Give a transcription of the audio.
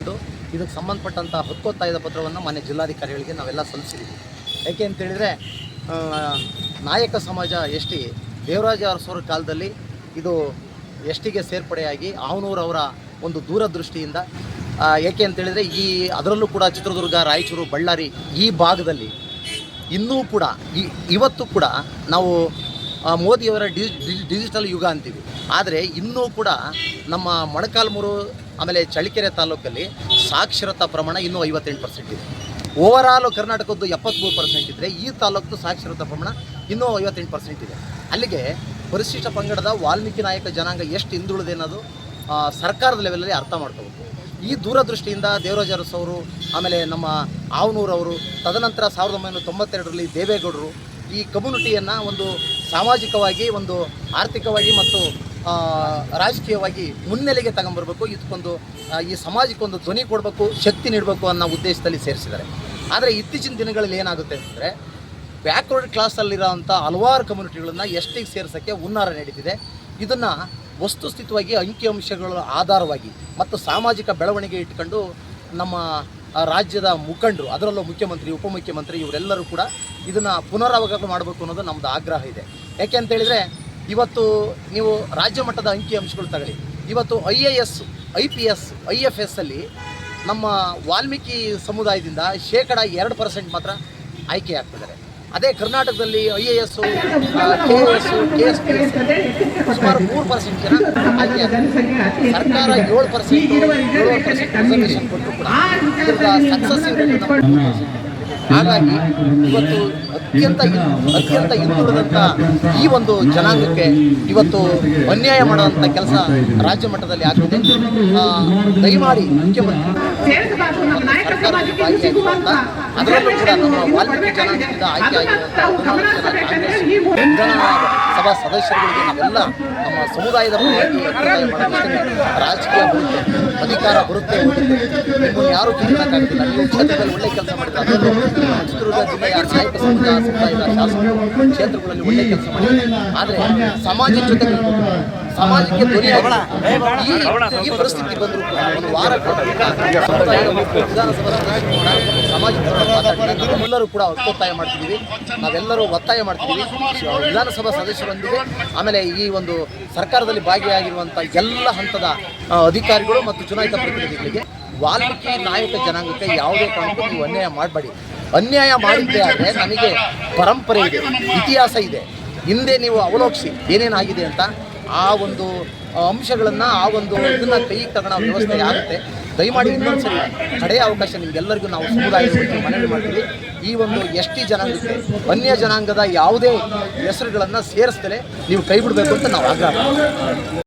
ಇದು ಇದಕ್ಕೆ ಸಂಬಂಧಪಟ್ಟಂಥ ಹಕ್ಕೊತ್ತಾಯದ ಪತ್ರವನ್ನು ಮಾನ್ಯ ಜಿಲ್ಲಾಧಿಕಾರಿಗಳಿಗೆ ನಾವೆಲ್ಲ ಸಲ್ಲಿಸಿದ್ದೀವಿ. ಯಾಕೆ ಅಂತೇಳಿದರೆ ನಾಯಕ ಸಮಾಜ ಎಸ್ ಟಿ ದೇವರಾಜ ಅರಸೋರ ಕಾಲದಲ್ಲಿ ಇದು ಎಸ್ ಟಿಗೆ ಸೇರ್ಪಡೆಯಾಗಿ ಅವರ ಒಂದು ದೂರದೃಷ್ಟಿಯಿಂದ ಏಕೆ ಅಂತೇಳಿದರೆ ಈ, ಅದರಲ್ಲೂ ಕೂಡ ಚಿತ್ರದುರ್ಗ, ರಾಯಚೂರು, ಬಳ್ಳಾರಿ ಈ ಭಾಗದಲ್ಲಿ ಇನ್ನೂ ಕೂಡ, ಈ, ಇವತ್ತು ಕೂಡ ನಾವು ಮೋದಿಯವರ ಡಿ, ಡಿ- ಡಿಜಿಟಲ್ ಯುಗ ಅಂತೀವಿ. ಆದರೆ ಇನ್ನೂ ಕೂಡ ನಮ್ಮ ಮೊಣಕಾಲ್ಮೂರು ಆಮೇಲೆ ಚಳ್ಳಕೆರೆ ತಾಲೂಕಲ್ಲಿ ಸಾಕ್ಷರತಾ ಪ್ರಮಾಣ ಇನ್ನೂ ಐವತ್ತೆಂಟು ಪರ್ಸೆಂಟ್ ಇದೆ. ಓವರಾಲ್ ಕರ್ನಾಟಕದ್ದು ಎಪ್ಪತ್ತ್ಮೂರು ಪರ್ಸೆಂಟ್ ಇದ್ದರೆ ಈ ತಾಲೂಕು ಸಾಕ್ಷರತಾ ಪ್ರಮಾಣ ಇನ್ನೂ ಐವತ್ತೆಂಟು ಪರ್ಸೆಂಟ್ ಇದೆ. ಅಲ್ಲಿಗೆ ಪರಿಶಿಷ್ಟ ಪಂಗಡದ ವಾಲ್ಮೀಕಿ ನಾಯಕ ಜನಾಂಗ ಎಷ್ಟು ಹಿಂದುಳಿದೆ ಅನ್ನೋದು ಸರ್ಕಾರದ ಲೆವೆಲಲ್ಲಿ ಅರ್ಥ ಮಾಡ್ಕೋಬೇಕು. ಈ ದೂರದೃಷ್ಟಿಯಿಂದ ದೇವರಾಜ ಅರಸು ಅವರು, ಆಮೇಲೆ ನಮ್ಮ ಆವನೂರವರು ತದನಂತರ ಸಾವಿರದ ಒಂಬೈನೂರ ತೊಂಬತ್ತೆರಡರಲ್ಲಿ ದೇವೇಗೌಡರು ಈ ಕಮ್ಯುನಿಟಿಯನ್ನು ಒಂದು ಸಾಮಾಜಿಕವಾಗಿ, ಒಂದು ಆರ್ಥಿಕವಾಗಿ ಮತ್ತು ರಾಜಕೀಯವಾಗಿ ಮುನ್ನೆಲೆಗೆ ತಗೊಂಬರ್ಬೇಕು ಇದಕ್ಕೊಂದು ಈ ಸಮಾಜಕ್ಕೊಂದು ಧ್ವನಿ ಕೊಡಬೇಕು, ಶಕ್ತಿ ನೀಡಬೇಕು ಅನ್ನೋ ಉದ್ದೇಶದಲ್ಲಿ ಸೇರಿಸಿದ್ದಾರೆ. ಆದರೆ ಇತ್ತೀಚಿನ ದಿನಗಳಲ್ಲಿ ಏನಾಗುತ್ತೆ ಅಂದರೆ ಬ್ಯಾಕ್ವರ್ಡ್ ಕ್ಲಾಸಲ್ಲಿರೋಂಥ ಹಲವಾರು ಕಮ್ಯುನಿಟಿಗಳನ್ನು ಎಷ್ಟಿಗೆ ಸೇರಿಸೋಕ್ಕೆ ಹುನ್ನಾರ ನಡೀತಿದೆ ಇದನ್ನು ವಸ್ತುಸ್ಥಿತವಾಗಿ ಅಂಕಿಅಂಶಗಳ ಆಧಾರವಾಗಿ ಮತ್ತು ಸಾಮಾಜಿಕ ಬೆಳವಣಿಗೆ ಇಟ್ಕೊಂಡು ನಮ್ಮ ರಾಜ್ಯದ ಮುಖಂಡರು, ಅದರಲ್ಲೂ ಮುಖ್ಯಮಂತ್ರಿ, ಉಪಮುಖ್ಯಮಂತ್ರಿ ಇವರೆಲ್ಲರೂ ಕೂಡ ಇದನ್ನು ಪುನರಾವಗತ ಮಾಡಬೇಕು ಅನ್ನೋದು ನಮ್ಮದು ಆಗ್ರಹ ಇದೆ. ಯಾಕೆ ಅಂತೇಳಿದರೆ ಇವತ್ತು ನೀವು ರಾಜ್ಯ ಮಟ್ಟದ ಅಂಕಿಅಂಶಗಳು ತಗೊಳ್ಳಿ ಇವತ್ತು I A S I P S I F S ಅಲ್ಲಿ ನಮ್ಮ ವಾಲ್ಮೀಕಿ ಸಮುದಾಯದಿಂದ ಶೇಕಡ ಎರಡು ಪರ್ಸೆಂಟ್ ಮಾತ್ರ ಆಯ್ಕೆ ಆಗ್ತಿದ್ದಾರೆ. ಅದೇ ಕರ್ನಾಟಕದಲ್ಲಿ I A S K S K S P ಸುಮಾರು ಮೂರು ಪರ್ಸೆಂಟ್ ಜನ ಆಯ್ಕೆ ಸರ್ಕಾರ ಏಳು ಪರ್ಸೆಂಟ್ ಏಳು ಪರ್ಸೆಂಟ್ ಕೊಟ್ಟರು ಕೂಡ. ಸಕ್ಸಸ್ ಹಾಗಾಗಿ ಇವತ್ತು ಅತ್ಯಂತ ಅತ್ಯಂತ ಹಿಂದುಳಿದಂಥ ಈ ಒಂದು ಜನಾಂಗಕ್ಕೆ ಇವತ್ತು ಅನ್ಯಾಯ ಮಾಡುವಂಥ ಕೆಲಸ ರಾಜ್ಯ ಮಟ್ಟದಲ್ಲಿ ಆಗ್ತಿದೆ. ಆ, ದಯಮಾಡಿ ಮುಖ್ಯಮಂತ್ರಿ ಅದರಲ್ಲೂ ಕೂಡ ನಮ್ಮ ವಾಲ್ಮೀಕಿ ಜನಾಂಗದಿಂದ ಆಯ್ಕೆ ಆಗಿರುವಂಥ ವಿಧಾನಸಭಾ ಸದಸ್ಯರುಗಳಿಗೆ ನಾವೆಲ್ಲ ನಮ್ಮ ಸಮುದಾಯದ ರಾಜಕೀಯ ಬರುತ್ತೆ, ಅಧಿಕಾರ ಬರುತ್ತೆ ನಿಮ್ಮನ್ನು ಯಾರೂ ಕಿತ್ತಾಕಾಗ್ತಿಲ್ಲ ನೀವು ಕ್ಷೇತ್ರದಲ್ಲಿ ಒಳ್ಳೆ ಕೆಲಸ ಮಾಡ್ತಾರೆ ಚಿತ್ರದುರ್ಗ ಜಿಲ್ಲೆಯ ನಾಯಕ ಸಮುದಾಯ, ಸಮುದಾಯದ ಶಾಸಕರು ಕ್ಷೇತ್ರಗಳಲ್ಲಿ ಒಳ್ಳೆ ಕೆಲಸ ಮಾಡಿದ್ದಾರೆ. ಆದರೆ ಸಮಾಜದ ಜೊತೆ. ಸಮಾಜಕ್ಕೆ ಈ ಪರಿಸ್ಥಿತಿ ಬಂದರೂ ಒಂದು ವಾರ ವಿಧಾನಸಭಾ ಸದಸ್ಯರು ಪರ ಕೂಡ ಒತ್ತಾಯ ಮಾಡ್ತಿದ್ದೀವಿ. ನಾವೆಲ್ಲರೂ ಒತ್ತಾಯ ಮಾಡ್ತಿದ್ದೀವಿ. ವಿಧಾನಸಭಾ ಸದಸ್ಯರೊಂದಿಗೆ ಆಮೇಲೆ ಈ ಒಂದು ಸರ್ಕಾರದಲ್ಲಿ ಭಾಗಿಯಾಗಿರುವಂಥ ಎಲ್ಲ ಹಂತದ ಅಧಿಕಾರಿಗಳು ಮತ್ತು ಚುನಾಯಿತ ಪ್ರತಿನಿಧಿಗಳಿಗೆ ವಾಲ್ಮೀಕಿ ನಾಯಕ ಜನಾಂಗಕ್ಕೆ ಯಾವುದೇ ಕಾರಣಕ್ಕೂ ನೀವು ಅನ್ಯಾಯ ಮಾಡಬೇಡಿ. ಅನ್ಯಾಯ ಮಾಡಿದ್ದೇ ಆದರೆ ನನಗೆ ಪರಂಪರೆ ಇದೆ, ಇತಿಹಾಸ ಇದೆ. ಹಿಂದೆ ನೀವು ಅವಲೋಕಿಸಿ ಏನೇನಾಗಿದೆ ಅಂತ ಆ ಒಂದು ಅಂಶಗಳನ್ನು ಆ ಒಂದು ಇದನ್ನು ಕೈ ತಗೊಳ್ಳೋ ವ್ಯವಸ್ಥೆ ಆಗುತ್ತೆ. ದಯಮಾಡಿ ಸಲ ಕಡೆಯ ಅವಕಾಶ ನಿಮಗೆಲ್ಲರಿಗೂ ನಾವು ಸಮುದಾಯ ಮನವಿ ಮಾಡ್ತೀವಿ. ಈ ಒಂದು ಎಸ್ ಟಿ ಜನಾಂಗಕ್ಕೆ ಅನ್ಯ ಜನಾಂಗದ ಯಾವುದೇ ಹೆಸರುಗಳನ್ನು ಸೇರಿಸ್ದಲೇ ನೀವು ಕೈ ಬಿಡಬೇಕು ಅಂತ ನಾವು ಆಗ್ರಹ